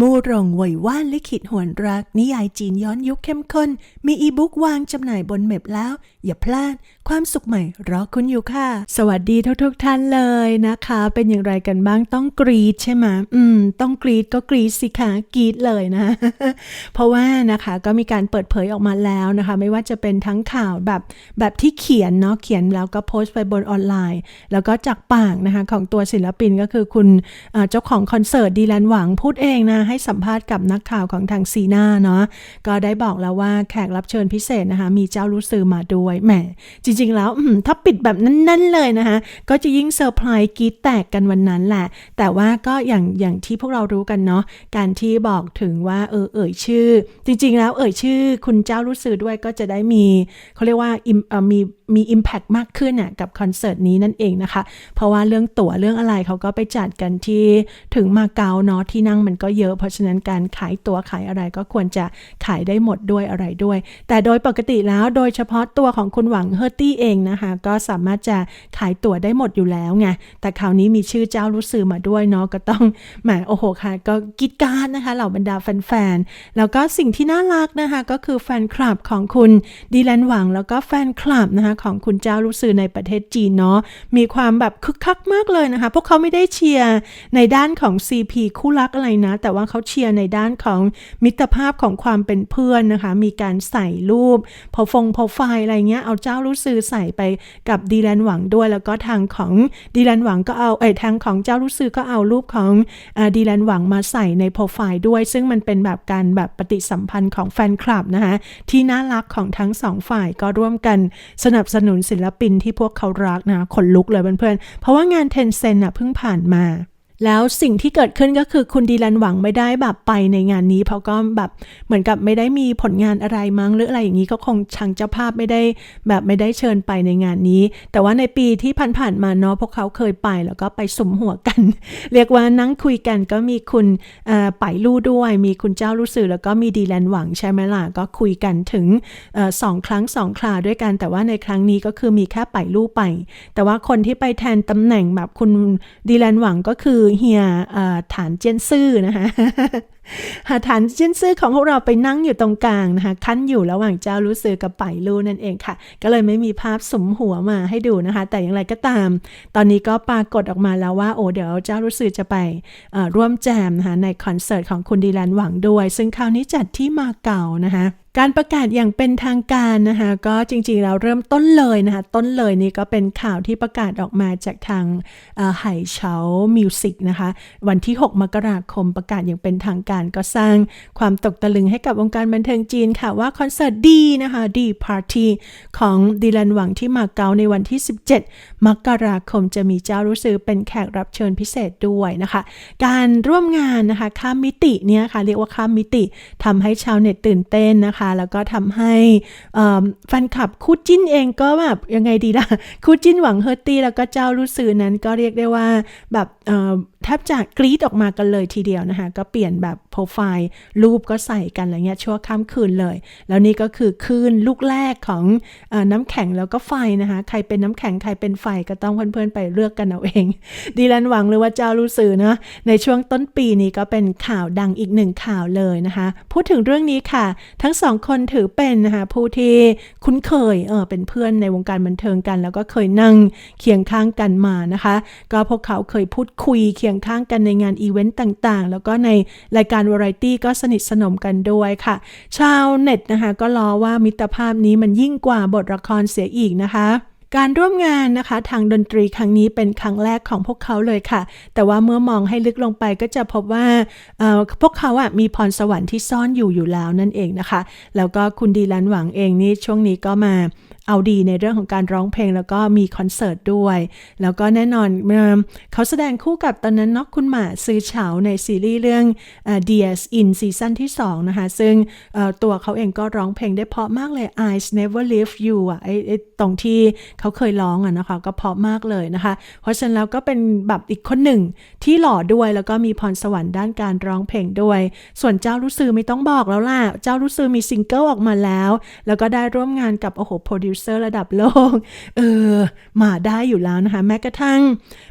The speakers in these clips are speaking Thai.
มูรงไหวว่านลิขิตหวนรัก นิยายจีนย้อนยุคเข้มข้น มีอีบุ๊กวางจำหน่ายบนเม็บแล้ว อย่าพลาด ความสุขใหม่รอคุณอยู่ค่ะ สวัสดีทุกๆทท่านเลยนะคะ เป็นอย่างไรกันบ้างต้องกรีดใช่ไหมอืม ต้องกรีดก็กรีดสิคะกรีดเลยนะ เพราะว่านะคะก็มีการเปิดเผยออกมาแล้วนะคะ ไม่ว่าจะเป็นทั้งข่าวแบบแบบที่เขียนเนาะเขียนแล้วก็โพสต์ไปบนออนไลน์ แล้วก็จากปากนะคะของตัวศิลปินก็คือคุณเจ้าของคอนเสิร์ตดีแลนหวังพูดเองนะให้สัมภาษณ์กับนักข่าวของทางซีนาเนาะก็ได้บอกแล้วว่าแขกรับเชิญพิเศษนะคะ มีเจ้ารู้ซือมาด้วยแหมจริง ๆ แล้วถ้าปิดแบบนั้นๆเลยนะคะ ก็จะยิ่งเซอร์ไพรส์กีดแตกกันวันนั้นแหละ แต่ว่าก็อย่างอย่างที่พวกเรารู้กันเนาะการที่บอกถึงว่าเออเอ่ยชื่อ จริง ๆ แล้วเอ่ยชื่อ คุณเจ้ารู้ซือด้วยก็จะได้มีเขาเรียกว่าอ่อมีมี Impact มากขึ้นน่ะกับคอนเสิร์ตนี้นั่นเองนะคะ เพราะว่าเรื่องตั๋วเรื่องอะไรเขาก็ไปจัดกันที่ถึงมาเก๊าเนาะที่นั่งมันก็เยอะ เพราะฉะนั้นการขายตั๋วขายอะไรก็ควรจะขายได้หมดด้วยอะไรด้วย แต่โดยปกติแล้วโดยเฉพาะตัวของคุณหวังเฮอร์ตี้เองนะคะ ก็สามารถจะขายตั๋วได้หมดอยู่แล้วไงแต่คราวนี้มีชื่อเจ้ารู้สื่อมาด้วยเนาะก็ต้องแหมโอ้โหค่ะ ก็กรีดการนะคะเหล่าบรรดาแฟนๆแล้วก็สิ่งที่น่ารักนะคะก็คือแฟนคลับของคุณดีแลนหวังแล้วก็แฟนคลับนะคะของคุณเจ้ารู้สื่อในประเทศจีนเนาะมีความแบบคึกคักมากเลยนะคะ พวกเขาไม่ได้เชียร์ในด้านของ CP คู่รักอะไรนะ แต่ว่าเขาเชียร์ในด้านของมิตรภาพของความเป็นเพื่อนนะคะ มีการใส่รูปพอฟงพอไฟล์อะไรเงี้ยเอาเจ้ารู้สื่อใส่ไปกับดีแลนหวังด้วย แล้วก็ทางของดีแลนหวังก็เอาเอยทางของเจ้ารู้สื่อก็เอารูปของดีแลนหวังมาใส่ในโปรไฟล์ด้วย ซึ่งมันเป็นแบบการแบบปฏิสัมพันธ์ของแฟนคลับนะคะที่น่ารักของทั้งสองฝ่ายก็ร่วมกันสนับสนุนศิลปินที่พวกเขารักนะขนลุกเลยเพื่อนๆเพราะว่างานเทนเซนอะเพิ่งผ่านมา แล้วสิ่งที่เกิดขึ้นก็คือคุณดีแลนหวังไม่ได้แบบไปในงานนี้ เพราะก็แบบเหมือนกับไม่ได้มีผลงานอะไรมั้งหรืออะไรอย่างนี้ก็คงทางเจ้าภาพไม่ได้แบบไม่ได้เชิญไปในงานนี้ แต่ว่าในปีที่ผ่านๆมาเนาะพวกเขาเคยไปแล้วก็ไปสมหัวกัน เรียกว่านั่งคุยกันก็มีคุณเอ่อไปลู่ด้วย มีคุณเจ้ารู้สื่อแล้วก็มีดีแลนหวังใช่ไหมล่ะก็คุยกันถึงอสองครั้งสองคราด้วยกัน แต่ว่าในครั้งนี้ก็คือมีแค่ไปลู่ไป แต่ว่าคนที่ไปแทนตำแหน่งแบบคุณดีแลนหวังก็คือเฮียฐานเจียนซื่อนะคะฐานเจียนซื่อของพวกเราไปนั่งอยู่ตรงกลางนะคะขั้นอยู่ระหว่างเจ้ารู้สึกกับไปลู่นั่นเองค่ะ ก็เลยไม่มีภาพสมหัวมาให้ดูนะคะ แต่อย่างไรก็ตาม ตอนนี้ก็ปรากฏออกมาแล้วว่าโอ้เดี๋ยวเจ้ารู้สึกจะไปร่วมแจมนะคะในคอนเสิร์ตของคุณดีแลนหวังด้วย ซึ่งคราวนี้จัดที่มาเก๊านะคะ การประกาศอย่างเป็นทางการนะคะก็จริงๆเราเริ่มต้นเลยนะคะต้นเลยนี่ก็เป็นข่าวที่ประกาศออกมาจากทางเอ่เฉามิวสิกนะคะวันที่ 6 มกราคมประกาศอย่างเป็นทางการก็สร้างความตกตะลึงให้กับวงการบันเทิงจีนค่ะว่าคอนเสิร์ตดีนะคะดีพาร์ตี้ของดีแลนหวังที่มาเก๊าในวันที่ 17 มกราคมจะมีเจ้ารู้สึกเป็นแขกรับเชิญพิเศษด้วยนะคะ การร่วมงานนะคะข้ามมิติเนี่ยค่ะเรียกว่าข้ามมิติทำให้ชาวเน็ตตื่นเต้นนะคะแล้วก็ทำให้แฟนคลับคู่จิ้นเองก็แบบยังไงดีล่ะคู่จิ้นหวังเฮอร์ตี้แล้วก็เจ้ารู้สือนั้นก็เรียกได้ว่าแบบแทบจะกรี๊ดออกมากันเลยทีเดียวนะคะ ก็เปลี่ยนแบบโปรไฟล์รูปก็ใส่กันอะไรเงี้ยชั่วข้ามคืนเลย แล้วนี่ก็คือคืนลูกแรกของอน้ำแข็งแล้วก็ไฟนะคะ ใครเป็นน้ำแข็งใครเป็นไฟก็ต้องเพื่อนๆไปเลือกกันเอาเอง ดีแลนหวังหรือว่าเจ้ารู้สื่อเนาะในช่วงต้นปีนี้ก็เป็นข่าวดังอีกหนึ่งข่าวเลยนะคะ พูดถึงเรื่องนี้ค่ะ ทั้งสององคนถือเป็นนะคะผู้ที่คุ้นเคยเออเป็นเพื่อนในวงการบันเทิงกัน แล้วก็เคยนั่งเคียงข้างกันมานะคะ ก็พวกเขาเคยพูดคุยเคียงข้างกันในงานอีเวนต์ต่างๆ แล้วก็ในรายการวาไรตี้ก็สนิทสนมกันด้วยค่ะ ชาวเน็ตนะคะก็ล้อว่ามิตรภาพนี้มันยิ่งกว่าบทละครเสียอีกนะคะ การร่วมงานนะคะทางดนตรีครั้งนี้เป็นครั้งแรกของพวกเขาเลยค่ะ แต่ว่าเมื่อมองให้ลึกลงไปก็จะพบว่าเอ่อพวกเขาอะมีพรสวรรค์ที่ซ่อนอยู่อยู่แล้วนั่นเองนะคะ แล้วก็คุณดีลันหวังเองนี่ช่วงนี้ก็มา เอาดีในเรื่องของการร้องเพลงแล้วก็มีคอนเสิร์ตด้วย แล้วก็แน่นอนเขาแสดงคู่กับตอนนั้นนอกคุณหมาซื้อเฉาในซีรีส์เรื่องเอ่อ DS In ซีซั่นที่ 2 นะคะ ซึ่งตัวเขาเองก็ร้องเพลงได้เพาะมากเลย Eyes Never Leave You อะไอ้ไอ้ตรงที่เขาเคยร้องอะนะคะ ก็เพาะมากเลยนะคะ เพราะฉะนั้นแล้วก็เป็นแบบอีกคนหนึ่งที่หล่อด้วยแล้วก็มีพรสวรรค์ด้านการร้องเพลงด้วย ส่วนเจ้ารู้ซือไม่ต้องบอกแล้วล่ะเจ้ารู้ซือมีซิงเกิลออกมาแล้ว แล้วก็ได้ร่วมงานกับโอ้โหโปรดิวดิวเซอร์ระดับโลก เออ มาได้อยู่แล้วนะคะ แม้กระทั่ง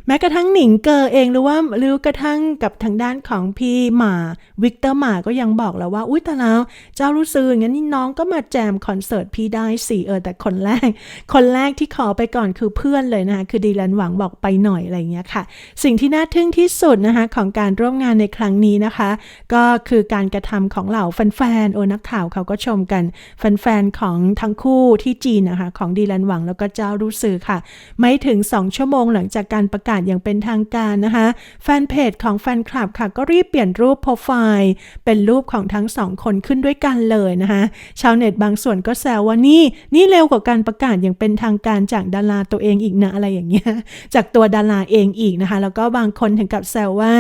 แม้กระทั่งหนิงเกอเองหรือว่าหรือกระทั่งกับทางด้านของพี่หมาวิกเตอร์หมาก็ยังบอกแล้วว่า อุ้ยแต่แล้ว เจ้ารู้สึกงั้นนี่น้องก็มาแจมคอนเสิร์ตพี่ได้สิเออ แต่คนแรก คนแรกที่ขอไปก่อนคือเพื่อนเลยนะคะคือดีแลนหวังบอกไปหน่อยอะไรอย่างเงี้ยค่ะ สิ่งที่น่าทึ่งที่สุดนะคะของการร่วมงานในครั้งนี้นะคะ ก็คือการกระทำของเหล่าแฟนๆโอนักข่าวเขาก็ชมกันแฟนๆของทั้งคู่ที่จีนนะคะของดีแลนหวังแล้วก็เจ้ารู้สึกค่ะ ไม่ถึง 2 ชั่วโมงหลังจากการประกาศอย่างเป็นทางการนะคะแฟนเพจของแฟนคลับค่ะก็รีบเปลี่ยนรูปโปรไฟล์เป็นรูปของทั้งสองคนขึ้นด้วยกันเลยนะคะชาวเน็ตบางส่วนก็แซวว่านี่นี่เร็วกว่าการประกาศอย่างเป็นทางการจากดาราตัวเองอีกนะอะไรอย่างเงี้ยจากตัวดาราเองอีกนะคะแล้วก็บางคนถึงกับแซวว่า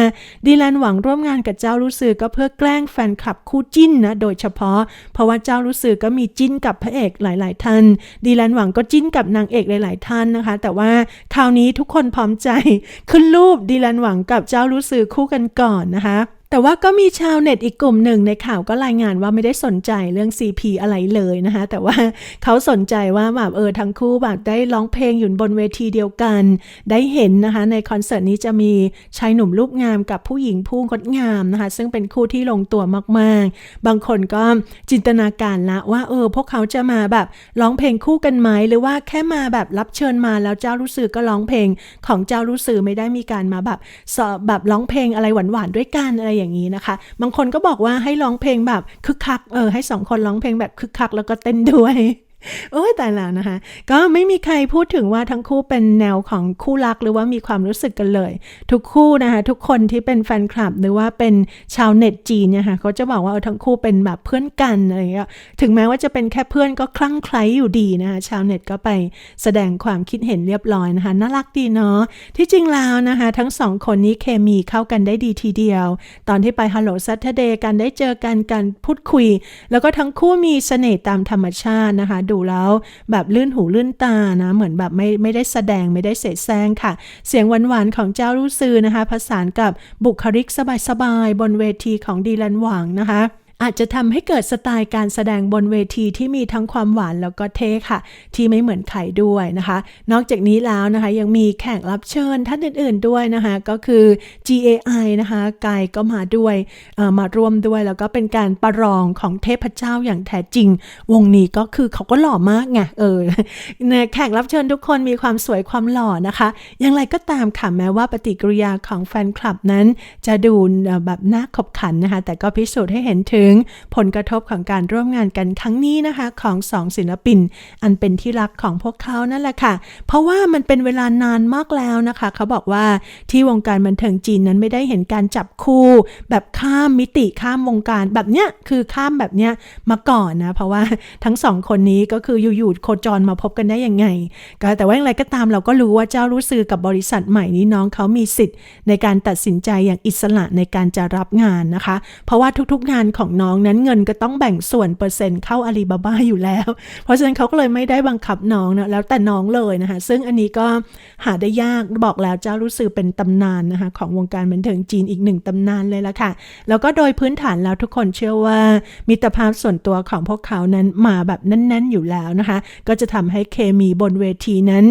ดีแลนหวังร่วมงานกับเจ้ารู้สึกก็เพื่อแกล้งแฟนคลับคู่จิ้นนะโดยเฉพาะ เพราะว่าเจ้ารู้สึกก็มีจิ้นกับพระเอกหลาย ๆ ท่านดีแลนหวังก็จิ้นกับนางเอกหลาย ๆ ท่านนะคะ แต่ว่าคราวนี้ทุกคนพร้อมใจขึ้นรูปดีแลนหวังกับเจ้ารู้สือคู่กันก่อนนะคะ แต่ว่าก็มีชาวเน็ตอีกกลุ่มหนึ่งในข่าวก็รายงานว่าไม่ได้สนใจเรื่อง CP อะไรเลยนะคะ แต่ว่าเขาสนใจว่าแบบเออทั้งคู่แบบได้ร้องเพลงอยู่บนเวทีเดียวกัน ได้เห็นนะคะ ในคอนเสิร์ตนี้จะมีชายหนุ่มรูปงามกับผู้หญิงผู้งดงามนะคะ ซึ่งเป็นคู่ที่ลงตัวมากๆ บางคนก็จินตนาการละว่าเออพวกเขาจะมาแบบร้องเพลงคู่กันไหมหรือว่าแค่มาแบบรับเชิญมาแล้วเจ้ารู้สึกก็ร้องเพลงของเจ้ารู้สึกไม่ได้มีการมาแบบสอบแบบร้องเพลงอะไรหวานๆด้วยกันอะไรอย่างนี้นะคะ บางคนก็บอกว่าให้ร้องเพลงแบบคึกคัก เออให้สองคนร้องเพลงแบบคึกคักแล้วก็เต้นด้วย โอ้ยแต่แล้วนะคะ ก็ไม่มีใครพูดถึงว่าทั้งคู่เป็นแนวของคู่รักหรือว่ามีความรู้สึกกันเลย ทุกคู่นะคะ ทุกคนที่เป็นแฟนคลับ หรือว่าเป็นชาวเน็ตจีนเนี่ยค่ะเขาจะบอกว่าเออทั้งคู่เป็นแบบเพื่อนกันอะไรเงี้ยถึงแม้ว่าจะเป็นแค่เพื่อนก็คลั่งไคล้อยู่ดีนะคะชาวเน็ตก็ไปแสดงความคิดเห็นเรียบร้อยนะคะน่ารักดีเนาะที่จริงแล้วนะคะ ทั้งสองคนนี้เคมีเข้ากันได้ดีทีเดียว ตอนที่ไป Hello Saturday กันได้เจอกันการพูดคุย แล้วก็ทั้งคู่มีเสน่ห์ตามธรรมชาตินะคะดูแล้ว แบบลื่นหูลื่นตานะ เหมือนแบบไม่ไม่ได้แสดงไม่ได้เสแสร้งค่ะ เสียงหวานๆของเจ้ารู้ซือนะคะผสานกับบุคลิกสบายๆบนเวทีของดีแลนหวังนะคะ อาจจะทำให้เกิดสไตล์การแสดงบนเวทีที่มีทั้งความหวานแล้วก็เท่ค่ะ ที่ไม่เหมือนใครด้วยนะคะ นอกจากนี้แล้วนะคะยังมีแขกรับเชิญท่านอื่น ๆด้วยนะคะ ก็คือ GAI นะคะกายก็มาด้วยมาร่วมด้วยแล้วก็เป็นการประลองของเทพเจ้าอย่างแท้จริง วงนี้ก็คือเขาก็หล่อมากไงเออแขกรับเชิญทุกคนมีความสวยความหล่อนะคะ อย่างไรก็ตามค่ะแม้ว่าปฏิกิริยาของแฟนคลับนั้น จะดูแบบน่าขบขันนะคะ แต่ก็พิสูจน์ให้เห็นถึงผลกระทบของการร่วมงานกันครั้งนี้นะคะของสองศิลปิน อันเป็นที่รักของพวกเขานั่นแหละค่ะ เพราะว่ามันเป็นเวลานานมากแล้วนะคะ เขาบอกว่าที่วงการบันเทิงจีนนั้นไม่ได้เห็นการจับคู่ แบบข้ามมิติข้ามวงการแบบเนี้ยคือข้ามแบบเนี้ยมาก่อนนะ เพราะว่าทั้งสองคนนี้ก็คืออยู่ๆโคจรมาพบกันได้ยังไง ก็แต่ว่าอย่างไรก็ตามเราก็รู้ว่าเจ้ารู้ซื้อกับบริษัทใหม่นี้น้องเขามีสิทธิ์ ในการตัดสินใจอย่างอิสระในการจะรับงานนะคะ เพราะว่าทุกๆงานของน้องน้องนั้นเงินก็ต้องแบ่งส่วนเปอร์เซ็นต์เข้าอาลีบาบาอยู่แล้ว เพราะฉะนั้นเขาก็เลยไม่ได้บังคับน้องนะแล้วแต่น้องเลยนะคะ ซึ่งอันนี้ก็หาได้ยากบอกแล้วเจ้ารู้สึกเป็นตำนานนะคะของวงการบันเทิงจีนอีกหนึ่งตำนานเลยละค่ะ แล้วก็โดยพื้นฐานแล้วทุกคนเชื่อว่า มิตรภาพส่วนตัวของพวกเขานั้นมาแบบแน่นๆอยู่แล้วนะคะ ก็จะทำให้เคมีบนเวทีนั้น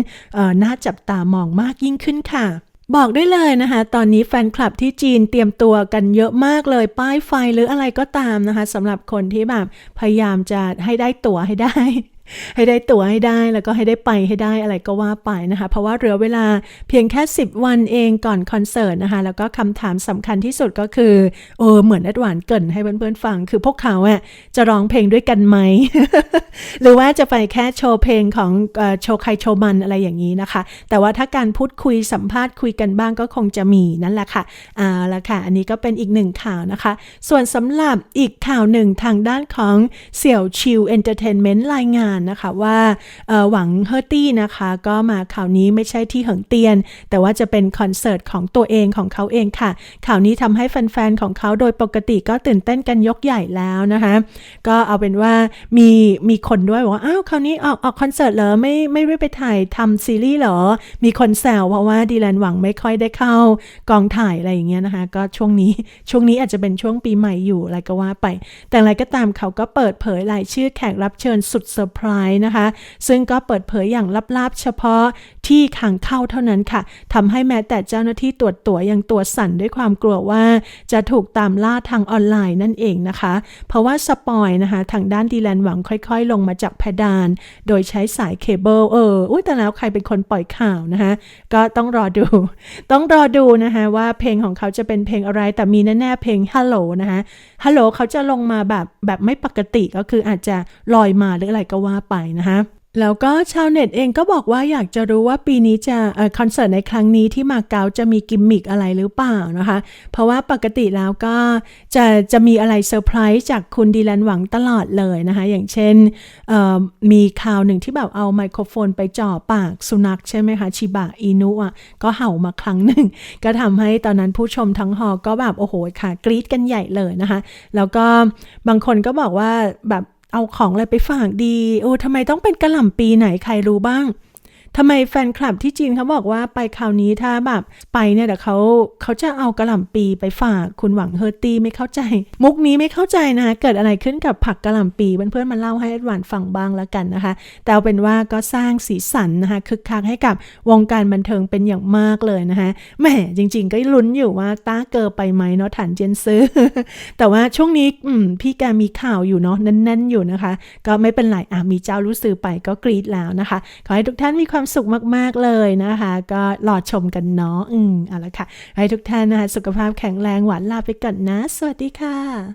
น่าจับตามองมากยิ่งขึ้นค่ะ บอกได้เลยนะคะ ตอนนี้แฟนคลับที่จีนเตรียมตัวกันเยอะมากเลย ป้ายไฟหรืออะไรก็ตามนะคะสำหรับคนที่แบบพยายามจะให้ได้ตั๋วให้ได้ ให้ได้ตั๋วให้ได้แล้วก็ให้ได้ไปให้ได้อะไรก็ว่าไปนะคะ เพราะว่าเหลือเวลาเพียงแค่ 10 วันเองก่อนคอนเสิร์ตนะคะ แล้วก็คำถามสำคัญที่สุดก็คือเออเหมือนอดหวานเกินให้เพื่อนๆฟัง คือพวกเขาอะจะร้องเพลงด้วยกันไหม หรือว่าจะไปแค่โชว์เพลงของโชว์ใครโชว์มันอะไรอย่างนี้นะคะ แต่ว่าถ้าการพูดคุยสัมภาษณ์คุยกันบ้างก็คงจะมีนั่นแหละค่ะเอาละค่ะ อันนี้ก็เป็นอีกหนึ่งข่าวนะคะ ส่วนสำหรับอีกข่าวหนึ่งทางด้านของเสี่ยวชิวเอนเตอร์เทนเมนต์รายงานนะคะว่าหวังเฮอร์ตี้นะคะ ก็มาข่าวนี้ไม่ใช่ที่เหิงเตียน แต่ว่าจะเป็นคอนเสิร์ตของตัวเองของเขาเองค่ะ ข่าวนี้ทำให้แฟนๆของเขาโดยปกติก็ตื่นเต้นกันยกใหญ่แล้วนะคะ ก็เอาเป็นว่ามีมีคนด้วยบอกว่าอ้าวคราวนี้ออกออกคอนเสิร์ตเหรอไม่ไม่ได้ไปถ่ายทำซีรีส์เหรอ มีคนแซวเพราะว่าดีแลนหวังไม่ค่อยได้เข้ากองถ่ายอะไรอย่างเงี้ยนะคะ ก็ช่วงนี้ช่วงนี้อาจจะเป็นช่วงปีใหม่อยู่อะไรก็ว่าไป แต่อะไรก็ตามเขาก็เปิดเผยรายชื่อแขกรับเชิญสุดเซอร์ไพรส์นะคะ ซึ่งก็เปิดเผยอย่างลับๆ เฉพาะที่ทางเข้าเท่านั้นค่ะทำให้แม้แต่เจ้าหน้าที่ตรวจตัวยังตัวสั่นด้วยความกลัวว่าจะถูกตามล่าทางออนไลน์นั่นเองนะคะ เพราะว่าสปอยนะคะ ทางด้านดีแลนหวังค่อยๆ ลงมาจากเพดาน โดยใช้สายเคเบิลเอออุ้ยแต่แล้วใครเป็นคนปล่อยข่าวนะคะก็ต้องรอดู ต้องรอดูนะคะว่าเพลงของเขาจะเป็นเพลงอะไรแต่มีแน่ๆเพลง Hello นะคะ ฮัลโหลเขาจะลงมาแบบแบบไม่ปกติก็คืออาจจะลอยมาหรืออะไรก็ว่าไปนะคะ แล้วก็ชาวเน็ตเองก็บอกว่าอยากจะรู้ว่าปีนี้จะอคอนเสิร์ตในครั้งนี้ที่มาเก๊าจะมีกิมมิกอะไรหรือเปล่านะคะ เพราะว่าปกติแล้วก็จะจะมีอะไรเซอร์ไพรส์จากคุณดีแลนหวังตลอดเลยนะคะ อย่างเช่นมีข่าวหนึ่งที่แบบเอาไมโครโฟนไปจ่อปากสุนัขใช่ไหมคะ ชิบะอินุอะก็เห่ามาครั้งหนึ่ง ก็ทำให้ตอนนั้นผู้ชมทั้งฮอก็แบบโอ้โหค่ะกรี๊ดกันใหญ่เลยนะคะ แล้วก็บางคนก็บอกว่าแบบ เอาของอะไรไปฝากดี โอ้ทำไมต้องเป็นกระหล่ำปีไหนใครรู้บ้าง ทำไมแฟนคลับที่จีนเขาบอกว่าไปคราวนี้ถ้าแบบไปเนี่ยเดี๋ยวเขาเขาจะเอากระหล่ำปีไปฝากคุณหวังเฮอร์ตี้ไม่เข้าใจ มุกนี้ไม่เข้าใจนะ เกิดอะไรขึ้นกับผักกระหล่ำปีเพื่อนๆมาเล่าให้อดวานฟังบ้างแล้วกันนะคะ แต่เอาเป็นว่าก็สร้างสีสันนะคะคึกคักให้กับวงการบันเทิงเป็นอย่างมากเลยนะคะแหมจริง ๆ ก็ลุ้นอยู่ว่าต้าเกอไปไหมเนาะฐานเจนซื้อ แต่ว่าช่วงนี้อืมพี่แกมีข่าวอยู่เนาะแน่นๆอยู่นะคะ ก็ไม่เป็นไรอะมีเจ้ารู้สื่อไปก็กรีดแล้วนะคะ ขอให้ทุกท่านมีความสุขมากๆเลยนะคะ ก็รอชมกันเนาะอืมเอาละค่ะ ให้ทุกท่านนะคะ สุขภาพแข็งแรงหวานลาไปก่อนนะ สวัสดีค่ะ